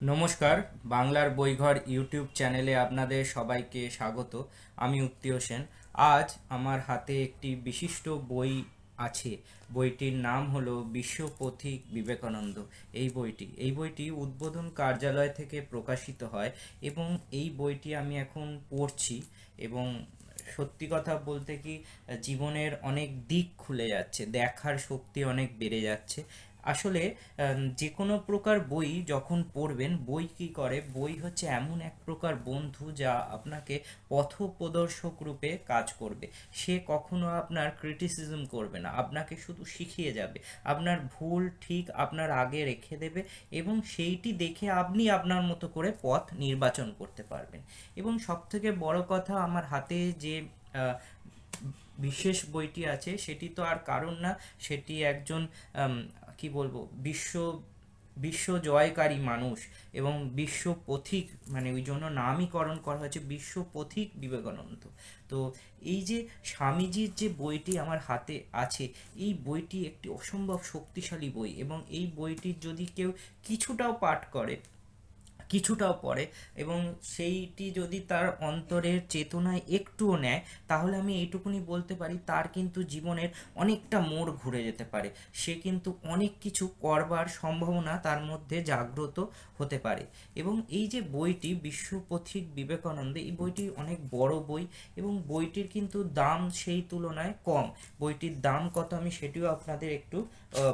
নমস্কার, বাংলার বইঘর ইউটিউব চ্যানেলে আপনাদের সবাইকে স্বাগত। আমি উত্তীয় সেন। আজ আমার হাতে একটি বিশিষ্ট বই আছে। বইটির নাম হলো বিশ্ব পথিক বিবেকানন্দ। এই বইটি এই বইটি উদ্বোধন কার্যালয় থেকে প্রকাশিত হয় এবং এই বইটি আমি এখন পড়ছি এবং সত্যি কথা বলতে কি, জীবনের অনেক দিক খুলে যাচ্ছে, দেখার শক্তি অনেক বেড়ে যাচ্ছে আসলে যে কোনো প্রকার বই যখন পড়বেন, বই কি করে? বই হচ্ছে এমন এক প্রকার বন্ধু যা আপনাকে পথপ্রদর্শক রূপে কাজ করবে। সে কখনো আপনার ক্রিটিসিজম করবে না। আপনাকে শুধু শিখিয়ে যাবে। আপনার ভুল ঠিক আপনার আগে রেখে দেবে এবং সেইটি দেখে আপনি আপনার মতো করে পথ নির্বাচন করতে পারবেন। এবং সবথেকে বড় কথা আমার হাতে যে বিশেষ বইটি আছে, সেটি তো আর কারণ না। সেটি একজন কি বলব, বিশ্ব বিশ্ব জয়কারী মানুষ এবং বিশ্ব পথিক মানে ওই জন্য নামীকরণ করা হয়েছে বিশ্ব পথিক বিবেকানন্দ। তো এই যে স্বামীজির যে বইটি আমার হাতে আছে, এই বইটি একটি অসম্ভব শক্তিশালী বই এবং এই বইটির যদি কেউ কিছুটাও পাঠ করে কিছুটাও পড়ে এবং সেইটি যদি তার অন্তরের চেতনায় একটুও নেয়, তাহলে আমি এইটুকুনি বলতে পারি, তার কিন্তু জীবনের অনেকটা মোড় ঘুরে যেতে পারে। সে কিন্তু অনেক কিছু করবার সম্ভাবনা তার মধ্যে জাগ্রত হতে পারে। এবং এই যে বইটি বিশ্বপথিক বিবেকানন্দ, এই বইটি অনেক বড় বই এবং বইটির কিন্তু দাম সেই তুলনায় কম। বইটির দাম কত আমি সেটিও আপনাদের একটু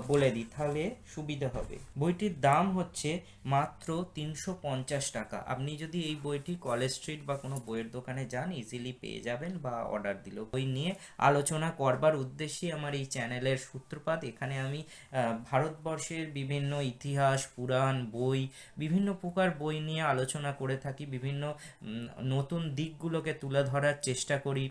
বলে দিই, তাহলে সুবিধা হবে। বইটির দাম হচ্ছে মাত্র তিনশো পঞ্চাশ টাকা। আপনি যদি এই বইটি কলেজ স্ট্রিট বা কোনো বইয়ের দোকানে যান ইজিলি পেয়ে যাবেন বা অর্ডার দিল বই নিয়ে। আলোচনা করবার উদ্দেশ্যে আমার এই চ্যানেলের সূত্রপাত, এখানে আমি ভারতবর্ষের বিভিন্ন ইতিহাস, পুরাণ, বই, বিভিন্ন প্রকার বই নিয়ে আলোচনা করে থাকি, বিভিন্ন নতুন দিকগুলোকে তুলে ধরার চেষ্টা করি।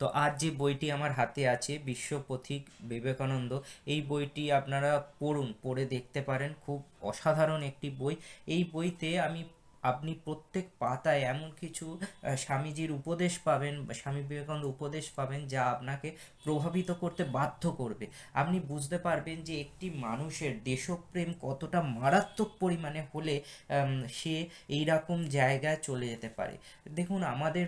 তো আজ যে বইটি আমার হাতে আছে, বিশ্ব পথিক বিবেকানন্দ, এই বইটি আপনারা পড়ুন, পড়ে দেখতে পারেন। খুব অসাধারণ একটি বই। এই বইতে আমি, আপনি প্রত্যেক পাতায় এমন কিছু স্বামীজির উপদেশ পাবেন স্বামী বিবেকানন্দ উপদেশ পাবেন, যা আপনাকে প্রভাবিত করতে বাধ্য করবে। আপনি বুঝতে পারবেন যে একটি মানুষের দেশপ্রেম কতটা মারাত্মক পরিমাণে হলে সে এইরকম জায়গায় চলে যেতে পারে। দেখুন, আমাদের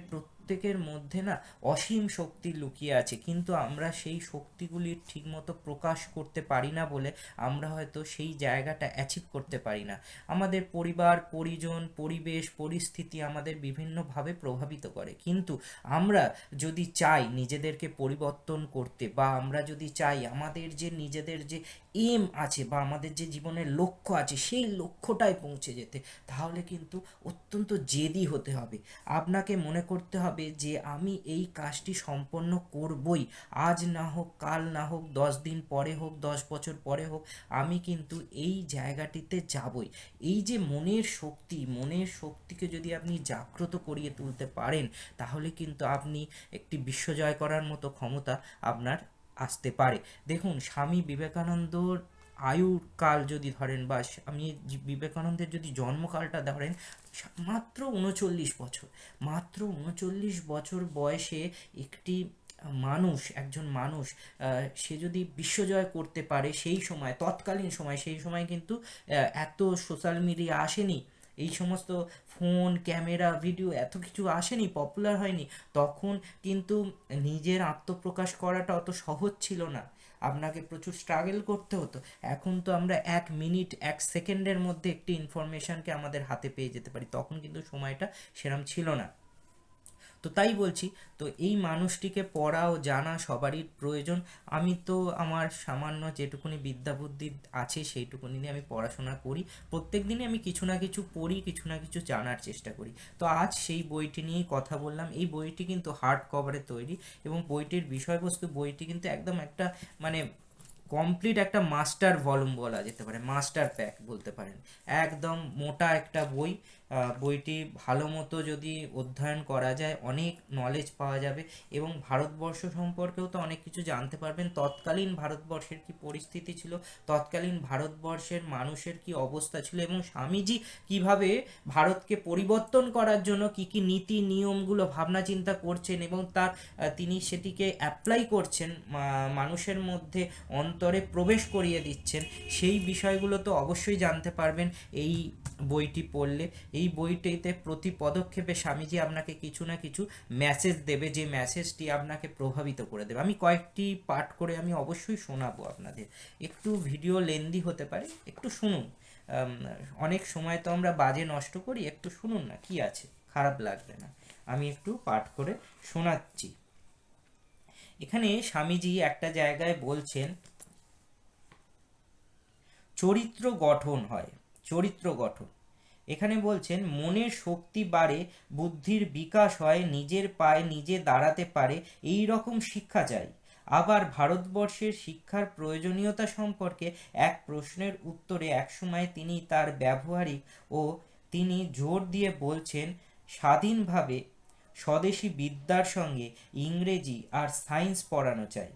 প্রত্যেকের মধ্যে না অসীম শক্তি লুকিয়ে আছে। কিন্তু আমরা সেই শক্তিগুলি ঠিকমতো প্রকাশ করতে পারি না বলে আমরা হয়তো সেই জায়গাটা অ্যাচিভ করতে পারি না। আমাদের পরিবার, পরিজন, পরিবেশ, পরিস্থিতি আমাদের বিভিন্নভাবে প্রভাবিত করে। কিন্তু আমরা যদি চাই নিজেদেরকে পরিবর্তন করতে বা আমরা যদি চাই আমাদের যে নিজেদের যে এম আছে বা আমাদের যে জীবনের লক্ষ্য আছে সেই লক্ষ্যটায় পৌঁছে যেতে, তাহলে কিন্তু অত্যন্ত জেদি হতে হবে। আপনাকে মনে করতে হবে যে আমি এই কাজটি সম্পন্ন করবই। আজ না হোক, কাল না হোক, দশ দিন পরে হোক, দশ বছর পরে হোক, আমি কিন্তু এই জায়গাটিতে যাবই। এই যে মনের শক্তি, মনের শক্তিকে যদি আপনি জাগ্রত করিয়ে তুলতে পারেন, তাহলে কিন্তু আপনি একটি বিশ্বজয় করার মতো ক্ষমতা আপনার আসতে পারে। দেখুন, স্বামী বিবেকানন্দর আয়ুর কাল যদি ধরেন বা জি- বিবেকানন্দের যদি জন্মকালটা ধরেন মাত্র উনচল্লিশ বছর। মাত্র উনচল্লিশ বছর বয়সে একটি মানুষ, একজন মানুষ সে যদি বিশ্বজয় করতে পারে সেই সময়, তৎকালীন সময়, সেই সময় কিন্তু এত সোশ্যাল মিডিয়া আসেনি। এই সমস্ত ফোন ক্যামেরা ভিডিও এত কিছু আসেনি পপুলার হয়নি। তখন কিন্তু নিজের আত্মপ্রকাশ করাটা অত সহজ ছিল না। আপনাকে প্রচুর স্ট্রাগল করতে হতো। এখন তো আমরা এক মিনিট এক সেকেন্ডের মধ্যে একটি ইনফরমেশানকে আমাদের হাতে পেয়ে যেতে পারি। তখন কিন্তু সময়টা সেরম ছিল না। তো তাই বলছি, তো এই মানুষটিকে পড়া ও জানা সবারই প্রয়োজন। আমি তো আমার সামান্য যেটুকুনি বিদ্যা বুদ্ধি আছে সেইটুকুনি নিয়ে আমি পড়াশোনা করি। প্রত্যেক দিনই আমি কিছু না কিছু পড়ি, কিছু না কিছু জানার চেষ্টা করি। তো আজ সেই বইটি নিয়েই কথা বললাম। এই বইটি কিন্তু হার্ড কভারে তৈরি এবং বইটির বিষয়বস্তু, বইটি কিন্তু একদম একটা মানে কমপ্লিট একটা মাস্টার ভলিউম বলা যেতে পারে মাস্টার প্যাক বলতে পারেন। একদম মোটা একটা বই। বইটি ভালো মতো যদি অধ্যয়ন করা যায়, অনেক নলেজ পাওয়া যাবে এবং ভারতবর্ষ সম্পর্কেও তো অনেক কিছু জানতে পারবেন। তৎকালীন ভারতবর্ষের কি পরিস্থিতি ছিল? তৎকালীন ভারতবর্ষের মানুষের কি অবস্থা ছিল? এবং স্বামীজি কীভাবে ভারতকে পরিবর্তন করার জন্য কি কি নীতি, নিয়মগুলো, ভাবনা চিন্তা করছেন এবং তার তিনি সেটিকে অ্যাপ্লাই করছেন মানুষের মধ্যে অন্তরে প্রবেশ করিয়ে দিচ্ছেন, সেই বিষয়গুলো তো অবশ্যই জানতে পারবেন। এই বইটি পড়লে, এই বইটিতে প্রতি পদক্ষেপে স্বামীজি আপনাকে কিছু না কিছু মেসেজ দেবে, যে মেসেজটি আপনাকে প্রভাবিত করে দেবে। আমি কয়েকটি পাঠ করে আমি অবশ্যই শোনাবো আপনাদের। একটু ভিডিও লেন্দি হতে পারে, একটু শুনুন। অনেক সময় তো আমরা বাজে নষ্ট করি, একটু শুনুন না, কি আছে? খারাপ লাগবে না। আমি একটু পাঠ করে শোনাচ্ছি। এখানে স্বামীজি একটা জায়গায় বলছেন, চরিত্র গঠন হয়। চরিত্র গঠন। এখানে বলছেন, মনের শক্তি বাড়ে, বুদ্ধির বিকাশ হয়, নিজের পায়ে নিজে দাঁড়াতে পারে, এই রকম শিক্ষা চাই আবার ভারতবর্ষের শিক্ষার প্রয়োজনীয়তা সম্পর্কে এক প্রশ্নের উত্তরে একসময় তিনি তার ব্যবহারিক ও তিনি জোর দিয়ে বলছেন, স্বাধীনভাবে স্বদেশি বিদ্যার সঙ্গে ইংরেজি আর সায়েন্স পড়ানো চাই।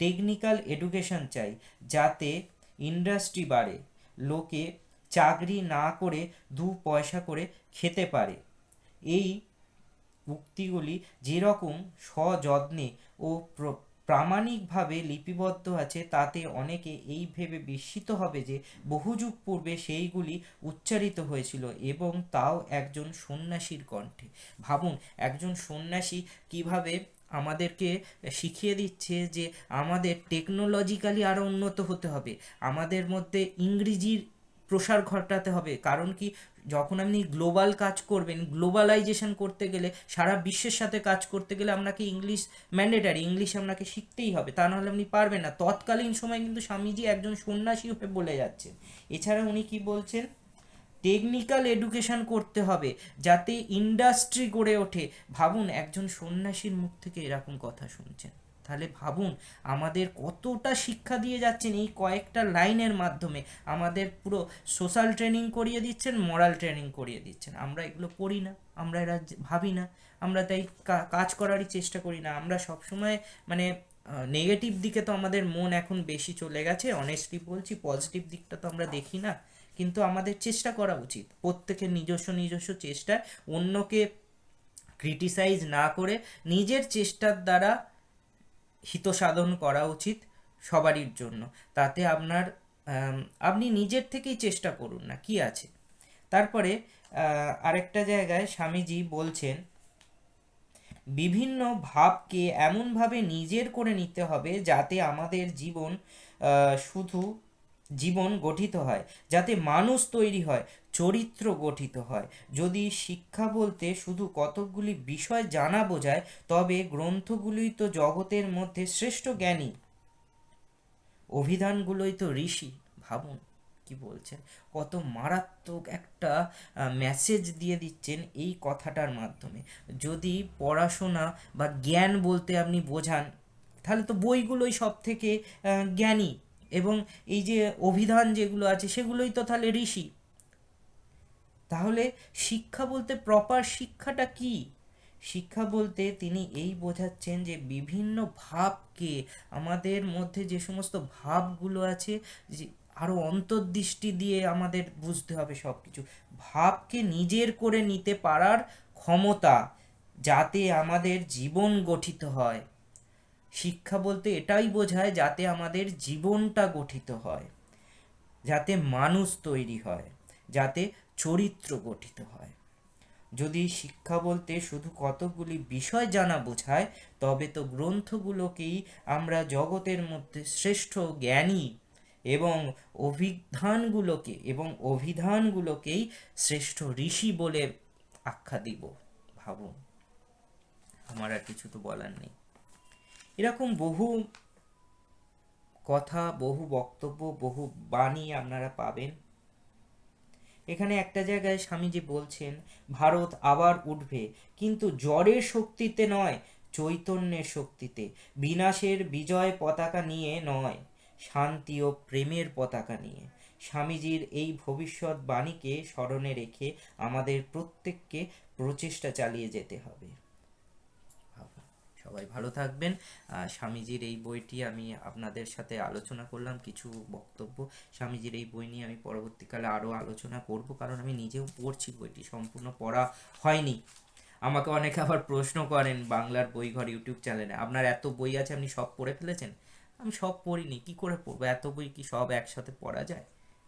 টেকনিক্যাল এডুকেশন চাই, যাতে ইন্ডাস্ট্রি বাড়ে, লোকে চাকরি না করে দু পয়সা করে খেতে পারে। এই উক্তিগুলি যেরকম সযত্নে ও প্র- প্রামাণিকভাবে লিপিবদ্ধ আছে, তাতে অনেকে এই ভেবে বিস্মিত হবে যে বহু যুগ পূর্বে সেইগুলি উচ্চারিত হয়েছিল এবং তাও একজন সন্ন্যাসীর কণ্ঠে। ভাবুন, একজন সন্ন্যাসী কীভাবে আমাদেরকে শিখিয়ে দিচ্ছে যে আমাদের টেকনোলজিক্যালি আরও উন্নত হতে হবে, আমাদের মধ্যে ইংরেজির প্রসার ঘটাতে হবে। কারণ কি? যখন আপনি গ্লোবাল কাজ করবেন, গ্লোবালাইজেশন করতে গেলে, সারা বিশ্বের সাথে কাজ করতে গেলে আপনাকে ইংলিশ ম্যান্ডেটারি, ইংলিশ আপনাকে শিখতেই হবে। তা নাহলে আপনি পারবেন না। তৎকালীন সময় কিন্তু স্বামীজি একজন সন্ন্যাসী হয়ে বলে যাচ্ছেন। এছাড়া উনি কি বলছেন? টেকনিক্যাল এডুকেশন করতে হবে, যাতে ইন্ডাস্ট্রি গড়ে ওঠে। ভাবুন, একজন সন্ন্যাসীর মুখ থেকে এরকম কথা শুনছেন। তাহলে ভাবুন, আমাদের কতটা শিক্ষা দিয়ে যাচ্ছেন এই কয়েকটা লাইনের মাধ্যমে। আমাদের পুরো সোশ্যাল ট্রেনিং করিয়ে দিচ্ছেন মরাল ট্রেনিং করিয়ে দিচ্ছেন। আমরা এগুলো পড়ি না, আমরা এরা ভাবি না। আমরা তাই কাজ করারই চেষ্টা করি না। আমরা সবসময় মানে নেগেটিভ দিকে তো আমাদের মন এখন বেশি চলে গেছে। অনেস্টলি বলছি পজিটিভ দিকটা তো আমরা দেখি না। কিন্তু আমাদের চেষ্টা করা উচিত। প্রত্যেকের নিজস্ব নিজস্ব চেষ্টায়। অন্যকে ক্রিটিসাইজ না করে নিজের চেষ্টার দ্বারা হিত সাধন করা উচিত সবারই জন্য। তাতে আপনার আপনি নিজের থেকেই চেষ্টা করুন না, কি আছে? তারপরে আরেকটা জায়গায় স্বামীজি বলছেন, বিভিন্ন ভাবকে এমনভাবে নিজের করে নিতে হবে যাতে আমাদের জীবন শুধু জীবন গঠিত হয়, যাতে মানুষ তৈরি হয়। চরিত্র গঠিত হয়। যদি শিক্ষা বলতে শুধু কতকগুলি বিষয় জানা বোঝায়, তবে গ্রন্থগুলোই তো জগতের মধ্যে শ্রেষ্ঠ জ্ঞানী। অভিধানগুলোই তো ঋষি। ভাবুন কি বলছেন? কত মারাত্মক একটা মেসেজ দিয়ে দিচ্ছেন এই কথাটার মাধ্যমে। যদি পড়াশোনা বা জ্ঞান বলতে আপনি বোঝান, তাহলে তো বইগুলোই সব থেকে জ্ঞানী। এবং এই যে অভিধান যেগুলো আছে, সেগুলোই তো তাহলে ঋষি। তাহলে শিক্ষা বলতে প্রপার শিক্ষাটা কি? শিক্ষা বলতে তিনি এই বোঝাচ্ছেন যে বিভিন্ন ভাবকে, আমাদের মধ্যে যে সমস্ত ভাবগুলো আছে, যে আরও অন্তর্দৃষ্টি দিয়ে আমাদের বুঝতে হবে সব কিছু ভাবকে নিজের করে নিতে পারার ক্ষমতা যাতে আমাদের জীবন গঠিত হয়। শিক্ষা বলতে এটাই বোঝায় যাতে আমাদের জীবনটা গঠিত হয়, যাতে মানুষ তৈরি হয়। যাতে চরিত্র গঠিত হয়। যদি শিক্ষা বলতে শুধু কতকগুলি বিষয় জানা বোঝায়, তবে তো গ্রন্থগুলোকেই আমরা জগতের মধ্যে শ্রেষ্ঠ জ্ঞানী এবং অভিধানগুলোকে এবং অভিধানগুলোকেই শ্রেষ্ঠ ঋষি বলে আখ্যা দিব, ভাবুন। আমার আর কিছু তো বলার নেই। এরকম বহু কথা, বহু বক্তব্য, বহু বাণী আপনারা পাবেন। এখানে একটা জায়গায় স্বামীজি বলছেন, ভারত আবার উঠবে। কিন্তু জ্বরের শক্তিতে নয়, চৈতন্যের শক্তিতে। বিনাশের বিজয় পতাকা নিয়ে নয়, শান্তি ও প্রেমের পতাকা নিয়ে। স্বামীজির এই ভবিষ্যৎ বাণীকে স্মরণে রেখে আমাদের প্রত্যেককে প্রচেষ্টা চালিয়ে যেতে হবে। সবাই ভালো থাকবেন। স্বামীজির এই বইটি আমি আপনাদের সাথে আলোচনা করলাম, কিছু বক্তব্য। স্বামীজির এই বই নিয়ে আমি পরবর্তীকালে আরও আলোচনা করব, কারণ আমি নিজেও পড়ছি বইটি, সম্পূর্ণ পড়া হয়নি। আমাকে অনেকে আবার প্রশ্ন করেন বাংলার বইঘর ইউটিউব চ্যানেলে, আপনার এত বই আছে, আপনি সব পড়ে ফেলেছেন? আমি সব পড়িনি, কি করে পড়ব? এত বই কি সব একসাথে পড়া যায়?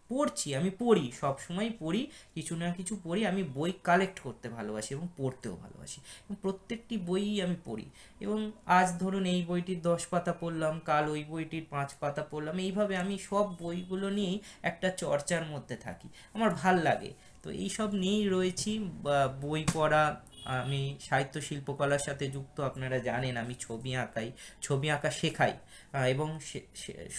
পড়ছি, আমি পড়ি সব সময় পড়ি, কিছু না কিছু পড়ি, আমি বই কালেক্ট করতে ভালোবাসি এবং পড়তেও ভালোবাসি। এবং প্রত্যেকটি বইই আমি পড়ি। এবং আজ ধরুন এই বইটির দশ পাতা পড়লাম, কাল ওই বইটির পাঁচ পাতা পড়লাম, এইভাবে আমি সব বইগুলো নিয়েই একটা চর্চার মধ্যে থাকি। আমার ভালো লাগে। তো এইসব নিয়েই রয়েছি বই পড়া আমি সাহিত্য শিল্পকলার সাথে যুক্ত, আপনারা জানেন আমি ছবি আঁকাই, ছবি আঁকা শেখাই এবং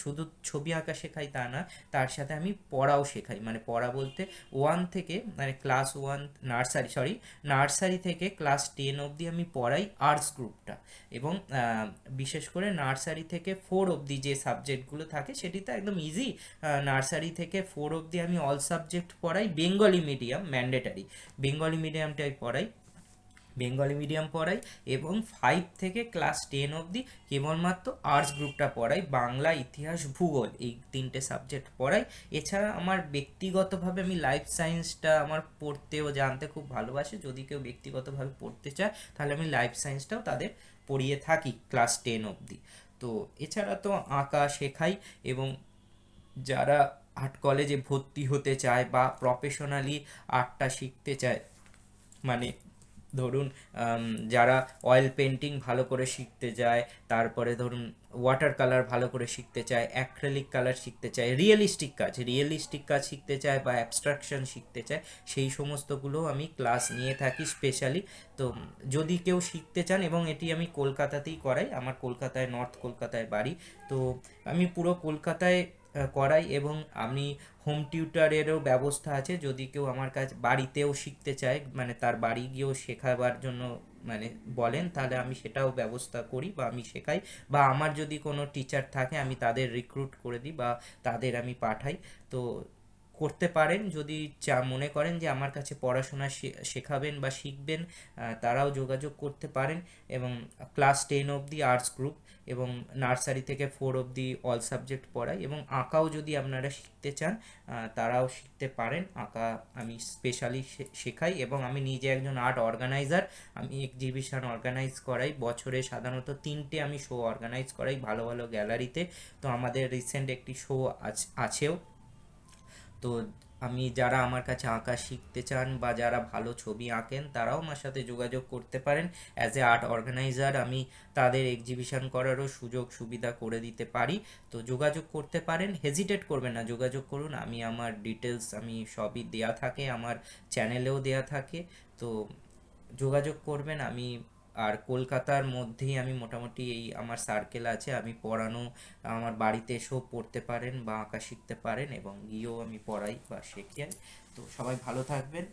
শুধু ছবি আঁকা শেখাই তা না, তার সাথে আমি পড়াও শেখাই। মানে পড়া বলতে ওয়ান থেকে মানে class one nursery sorry nursery থেকে ক্লাস টেন অবধি আমি পড়াই আর্টস গ্রুপটা এবং বিশেষ করে নার্সারি থেকে ফোর অবধি যে সাবজেক্টগুলো থাকে, সেটি তো একদম ইজি নার্সারি থেকে ফোর অবধি আমি অল সাবজেক্ট পড়াই বেঙ্গলি মিডিয়াম ম্যান্ডেটারি বেঙ্গলি মিডিয়ামটাই পড়াই। বেঙ্গলি মিডিয়াম পড়াই এবং ফাইভ থেকে ক্লাস টেন অবধি কেবলমাত্র আর্টস গ্রুপটা পড়াই, বাংলা, ইতিহাস, ভূগোল এই তিনটে সাবজেক্ট পড়াই। এছাড়া আমার ব্যক্তিগতভাবে আমি লাইফ সায়েন্সটা আমার পড়তে ও জানতে খুব ভালোবাসি। যদি কেউ ব্যক্তিগতভাবে পড়তে চায়, তাহলে আমি লাইফ সায়েন্সটাও তাদের পড়িয়ে থাকি ক্লাস টেন অবধি। তো এছাড়া তো আঁকা শেখাই এবং যারা আর্ট কলেজে ভর্তি হতে চায় বা প্রফেশনালি আর্টটা শিখতে চায় মানে ধরুন যারা অয়েল পেন্টিং ভালো করে শিখতে যায় তারপরে ধরুন ওয়াটার কালার ভালো করে শিখতে চায় অ্যাক্রেলিক কালার শিখতে চায় রিয়েলিস্টিক কাজ রিয়েলিস্টিক কাজ শিখতে চায় বা অ্যাবস্ট্রাকশন শিখতে চায়, সেই সমস্তগুলো আমি ক্লাস নিয়ে থাকি স্পেশালি তো যদি কেউ শিখতে চান এবং এটি আমি কলকাতাতেই করাই, আমার কলকাতায় নর্থ কলকাতায় বাড়ি, তো আমি পুরো কলকাতায় করাই এবং আমি হোম টিউটারেরও ব্যবস্থা আছে যদি কেউ আমার কাছে, বাড়িতেও শিখতে চায় মানে তার বাড়ি গিয়েও শেখাবার জন্য মানে বলেন, তাহলে আমি সেটাও ব্যবস্থা করি বা আমি শেখাই বা আমার যদি কোনো টিচার থাকে আমি তাদের রিক্রুট করে দিই বা তাদের আমি পাঠাই। তো করতে পারেন, যদি চা মনে করেন যে আমার কাছে পড়াশোনা শেখাবেন বা শিখবেন তারাও যোগাযোগ করতে পারেন এবং ক্লাস টেন অবধি আর্টস গ্রুপ এবং নার্সারি থেকে ফোর অবধি অল সাবজেক্ট পড়াই এবং আঁকাও যদি আপনারা শিখতে চান তারাও শিখতে পারেন। আঁকা আমি স্পেশালি শেখাই এবং আমি নিজে একজন আর্ট অর্গানাইজার আমি এক্সিবিশন অর্গানাইজ করাই। বছরে সাধারণত তিনটে আমি শো অর্গানাইজ করাই ভালো ভালো গ্যালারিতে তো। আমাদের রিসেন্ট একটি শো আছেও। তো আমি যারা আমার কাছে আঁকা শিখতে চান বা যারা ভালো ছবি আঁকেন, তারাও আমার সাথে যোগাযোগ করতে পারেন। অ্যাজ এ আর্ট অর্গানাইজার আমি তাদের এক্সিবিশন করারও সুযোগ সুবিধা করে দিতে পারি। তো যোগাযোগ করতে পারেন। হেজিটেট করবেন না, যোগাযোগ করুন। আমি আমার ডিটেলস আমি সবই দেয়া থাকে, আমার চ্যানেলেও দেয়া থাকে। তো যোগাযোগ করবেন। আমি আর কলকাতার মধ্যেই আমি মোটামুটি এই আমার সার্কেল আছে। আমি পড়ানো, আমার বাড়িতে এসেও পড়তে পারেন বা আঁকা শিখতে পারেন এবং গিয়েও আমি পড়াই বা শেখাই তো সবাই ভালো থাকবেন।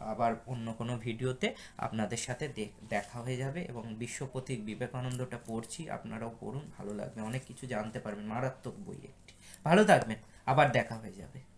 আবার অন্য কোনো ভিডিওতে আপনাদের সাথে দেখ- হয়ে যাবে এবং বিশ্বপথিক বিবেকানন্দটা পড়ছি, আপনারাও পড়ুন, ভালো লাগবে। অনেক কিছু জানতে পারবেন, মারাত্মক বই একটি। ভালো থাকবেন, আবার দেখা হয়ে যাবে।